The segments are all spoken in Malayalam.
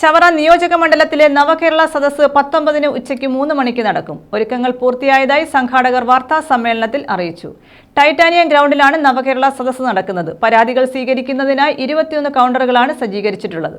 ചവറ നിയോജക മണ്ഡലത്തിലെ നവകേരള സദസ്സ് പത്തൊമ്പതിന് ഉച്ചയ്ക്ക് മൂന്ന് മണിക്ക് നടക്കും. ഒരുക്കങ്ങൾ പൂർത്തിയായതായി സംഘാടകർ വാർത്താ സമ്മേളനത്തിൽ അറിയിച്ചു. ടൈറ്റാനിയം ഗ്രൗണ്ടിലാണ് നവകേരള സദസ്സ് നടക്കുന്നത്. പരാതികൾ സ്വീകരിക്കുന്നതിനായി ഇരുപത്തിയൊന്ന് കൗണ്ടറുകളാണ് സജ്ജീകരിച്ചിട്ടുള്ളത്.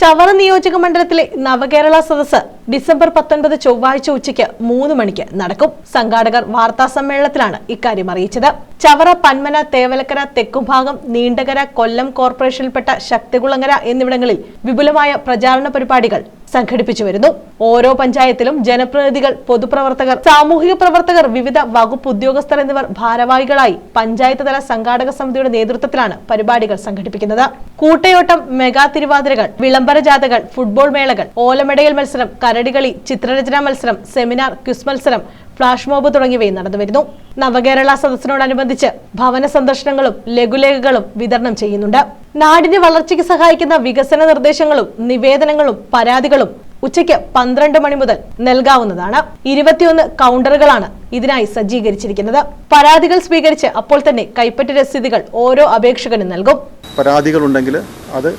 ചവറ നിയോജക മണ്ഡലത്തിലെ നവകേരള സദസ് ഡിസംബർ പത്തൊൻപത് ചൊവ്വാഴ്ച ഉച്ചയ്ക്ക് മൂന്ന് മണിക്ക് നടക്കും. സംഘാടകർ വാർത്താ സമ്മേളനത്തിലാണ് ഇക്കാര്യം അറിയിച്ചത്. ചവറ പന്മന തേവലക്കര തെക്കുഭാഗം നീണ്ടകര കൊല്ലം കോർപ്പറേഷനിൽപ്പെട്ട ശക്തികുളങ്ങര എന്നിവിടങ്ങളിൽ വിപുലമായ പ്രചാരണ പരിപാടികൾ സംഘടിപ്പിച്ചു വരുന്നു. ഓരോ പഞ്ചായത്തിലും ജനപ്രതിനിധികൾ പൊതുപ്രവർത്തകർ സാമൂഹിക പ്രവർത്തകർ വിവിധ വകുപ്പ് ഉദ്യോഗസ്ഥർ എന്നിവർ ഭാരവാഹികളായി പഞ്ചായത്ത് തല സംഘാടക സമിതിയുടെ നേതൃത്വത്തിലാണ് പരിപാടികൾ സംഘടിപ്പിക്കുന്നത്. കൂട്ടയോട്ടം മെഗാ തിരുവാതിരകൾ വിളംബര ജാഥകൾ ഫുട്ബോൾ മേളകൾ ഓലമെടയൽ മത്സരം കരടികളി ചിത്രരചനാ മത്സരം സെമിനാർ ക്വിസ് മത്സരം ഫ്ലാഷ് മോബ് തുടങ്ങിയവയും നടന്നുവരുന്നു നവകേരള സദസ്സിനോടനുബന്ധിച്ച് ഭവന സന്ദർശനങ്ങളും ലഘുലേഖകളും വിതരണം ചെയ്യുന്നുണ്ട്. നാടിന്റെ വളർച്ചയ്ക്ക് സഹായിക്കുന്ന വികസന നിർദ്ദേശങ്ങളും നിവേദനങ്ങളും പരാതികളും ഉച്ചയ്ക്ക് പന്ത്രണ്ട് മണി മുതൽ നൽകാവുന്നതാണ്. ഇരുപത്തിയൊന്ന് കൗണ്ടറുകളാണ് ഇതിനായി സജ്ജീകരിച്ചിരിക്കുന്നത്. പരാതികൾ സ്വീകരിച്ച് അപ്പോൾ തന്നെ കൈപ്പറ്റ രസീതുകൾ ഓരോ അപേക്ഷകനും നൽകും. പരാതികൾ പരാതികളുണ്ടെങ്കിൽ അത്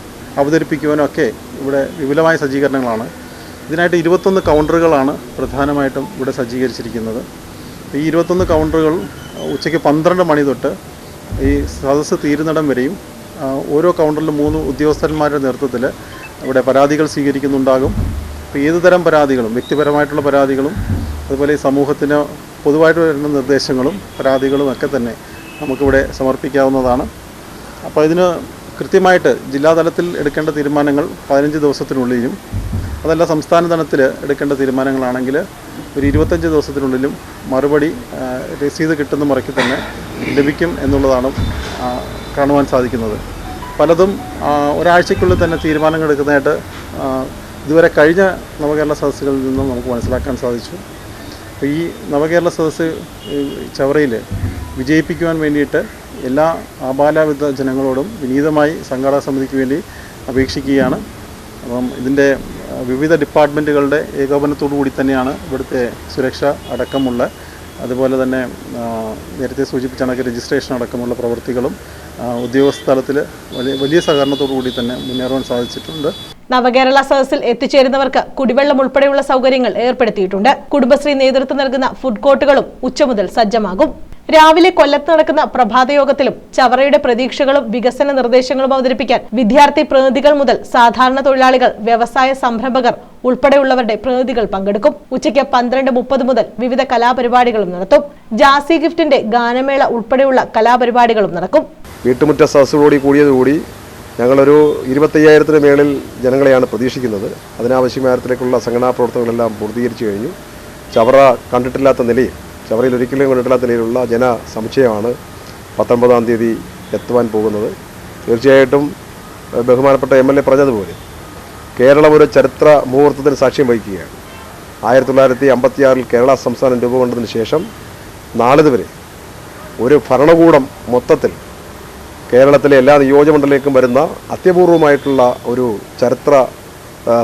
അവതരിപ്പിക്കുവാനും ഒക്കെ ഇവിടെ വിപുലമായ സജ്ജീകരണങ്ങളാണ്. ഇതിനായിട്ട് ഇരുപത്തൊന്ന് കൗണ്ടറുകളാണ് പ്രധാനമായിട്ടും ഇവിടെ സജ്ജീകരിച്ചിരിക്കുന്നത്. ഈ ഇരുപത്തൊന്ന് കൗണ്ടറുകൾ ഉച്ചയ്ക്ക് പന്ത്രണ്ട് മണി തൊട്ട് ഈ സദസ്സ് തീരുന്നിടം വരെയും ഓരോ കൗണ്ടറിലും മൂന്ന് ഉദ്യോഗസ്ഥന്മാരുടെ നേതൃത്വത്തിൽ ഇവിടെ പരാതികൾ സ്വീകരിക്കുന്നുണ്ടാകും. അപ്പോൾ ഏത് തരം പരാതികളും വ്യക്തിപരമായിട്ടുള്ള പരാതികളും അതുപോലെ സമൂഹത്തിന് പൊതുവായിട്ട് വരുന്ന നിർദ്ദേശങ്ങളും പരാതികളും ഒക്കെ തന്നെ നമുക്കിവിടെ സമർപ്പിക്കാവുന്നതാണ്. അപ്പോൾ ഇതിന് കൃത്യമായിട്ട് ജില്ലാതലത്തിൽ എടുക്കേണ്ട തീരുമാനങ്ങൾ പതിനഞ്ച് ദിവസത്തിനുള്ളിലും അതല്ല സംസ്ഥാന തലത്തിൽ എടുക്കേണ്ട തീരുമാനങ്ങളാണെങ്കിൽ ഒരു ഇരുപത്തഞ്ച് ദിവസത്തിനുള്ളിലും മറുപടി രസീത് കിട്ടുന്ന മുറയ്ക്ക് തന്നെ ലഭിക്കും എന്നുള്ളതാണ് കാണുവാൻ സാധിക്കുന്നത്. പലതും ഒരാഴ്ചയ്ക്കുള്ളിൽ തന്നെ തീരുമാനങ്ങൾ എടുക്കുന്നതായിട്ട് ഇതുവരെ കഴിഞ്ഞ നവകേരള സദസ്സുകളിൽ നിന്നും നമുക്ക് മനസ്സിലാക്കാൻ സാധിച്ചു. അപ്പോൾ ഈ നവകേരള സദസ്സ് ചവറയിൽ വിജയിപ്പിക്കുവാൻ വേണ്ടിയിട്ട് എല്ലാ ആബാലവിധ ജനങ്ങളോടും വിനീതമായി സംഘാടക സമിതിക്ക് വേണ്ടി അപേക്ഷിക്കുകയാണ്. അപ്പം ഇതിന്റെ വിവിധ ഡിപ്പാർട്ട്മെന്റുകളുടെ ഏകോപനത്തോടു കൂടി തന്നെയാണ് ഇവിടുത്തെ സുരക്ഷ അടക്കമുള്ള അതുപോലെ തന്നെ നേരത്തെ സൂചിപ്പിച്ച കണക്ക് രജിസ്ട്രേഷൻ അടക്കമുള്ള പ്രവൃത്തികളും ഉദ്യോഗസ്ഥ തലത്തിൽ വലിയ വലിയ സഹകരണത്തോടു കൂടി തന്നെ മുന്നേറുവാൻ സാധിച്ചിട്ടുണ്ട്. നവകേരള സദസ്സിൽ എത്തിച്ചേരുന്നവർക്ക് കുടിവെള്ളം ഉൾപ്പെടെയുള്ള സൗകര്യങ്ങൾ ഏർപ്പെടുത്തിയിട്ടുണ്ട്. കുടുംബശ്രീ നേതൃത്വം നൽകുന്ന ഫുഡ് കോർട്ടുകളും ഉച്ചമുതൽ സജ്ജമാകും. രാവിലെ കൊല്ലത്ത് നടക്കുന്ന പ്രഭാതയോഗത്തിലും ചവറയുടെ പ്രതീക്ഷകളും വികസന നിർദ്ദേശങ്ങളും അവതരിപ്പിക്കാൻ വിദ്യാർത്ഥി പ്രതിനിധികൾ മുതൽ സാധാരണ തൊഴിലാളികൾ വ്യവസായ സംരംഭകർ ഉൾപ്പെടെയുള്ളവരുടെ പ്രതിനിധികൾ പങ്കെടുക്കും. ഉച്ചയ്ക്ക് പന്ത്രണ്ട് മുപ്പത് മുതൽ വിവിധ കലാപരിപാടികളും നടത്തും. ജാസി ഗിഫ്റ്റിന്റെ ഗാനമേള ഉൾപ്പെടെയുള്ള കലാപരിപാടികളും നടക്കും. വീട്ടുമുറ്റ സദസ്സുകളോട് കൂടിയതുകൂടി ഞങ്ങളൊരു ഇരുപത്തയ്യായിരത്തിന് മേളിൽ ജനങ്ങളെയാണ് പ്രതീക്ഷിക്കുന്നത്. അതിനാവശ്യമായ തരത്തിലേക്കുള്ള സംഘടനാ പ്രവർത്തനങ്ങളെല്ലാം പൂർത്തീകരിച്ചു കഴിഞ്ഞു. ചവറ കണ്ടിട്ടില്ലാത്ത നിലയിൽ ചവറയിൽ ഒരിക്കലും കൊണ്ടിട്ടില്ലാത്ത നിലയിലുള്ള ജനസമുച്ചയമാണ് പത്തൊമ്പതാം തീയതി എത്തുവാൻ പോകുന്നത്. തീർച്ചയായിട്ടും ബഹുമാനപ്പെട്ട എം എൽ എ പറഞ്ഞതുപോലെ കേരളം ഒരു ചരിത്ര മുഹൂർത്തത്തിന് സാക്ഷ്യം വഹിക്കുകയാണ്. ആയിരത്തി തൊള്ളായിരത്തി അമ്പത്തിയാറിൽ കേരള സംസ്ഥാനം രൂപം ശേഷം നാളിതുവരെ ഒരു ഭരണകൂടം മൊത്തത്തിൽ കേരളത്തിലെ എല്ലാ നിയോജകമണ്ഡലത്തിലേക്കും വരുന്ന അത്യപൂർവമായിട്ടുള്ള ഒരു ചരിത്ര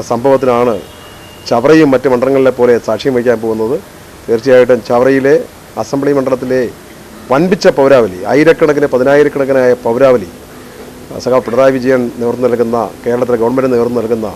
സംഭവത്തിനാണ് ചവറയും മറ്റ് മണ്ഡലങ്ങളിലെ പോലെ സാക്ഷ്യം വഹിക്കാൻ പോകുന്നത്. തീർച്ചയായിട്ടും ചവറയിലെ അസംബ്ലി മണ്ഡലത്തിലെ വൻപിച്ച പൗരാവലി ആയിരക്കണക്കിന് പതിനായിരക്കണക്കിനായ പൗരാവലി സഖാവ് പിണറായി വിജയൻ നേതൃത്വം നൽകുന്ന കേരളത്തിലെ ഗവൺമെന്റ് നേതൃത്വം നൽകുന്ന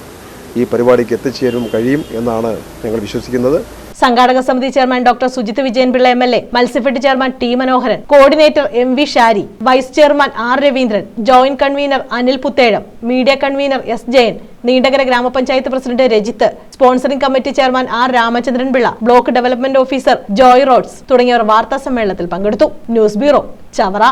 ഈ പരിപാടിക്ക് എത്തിച്ചേരും കഴിയും എന്നാണ് ഞങ്ങൾ വിശ്വസിക്കുന്നത്. സംഘാടക സമിതി chairman doctor Sujith Vijayanpillai M L A Matsyafed chairman T Manoharan coordinator M V Shari vice chairman R Raveendran joint convener Anil Puthezham media convener S Jayan Neendakara ഗ്രാമപഞ്ചായത്ത് president Rajith sponsoring committee chairman R Ramachandran Pillai block development officer Joy Rhodes തുടങ്ങിയവർ വാർത്താ സമ്മേളനത്തിൽ പങ്കെടുത്തു. News bureau Chavara.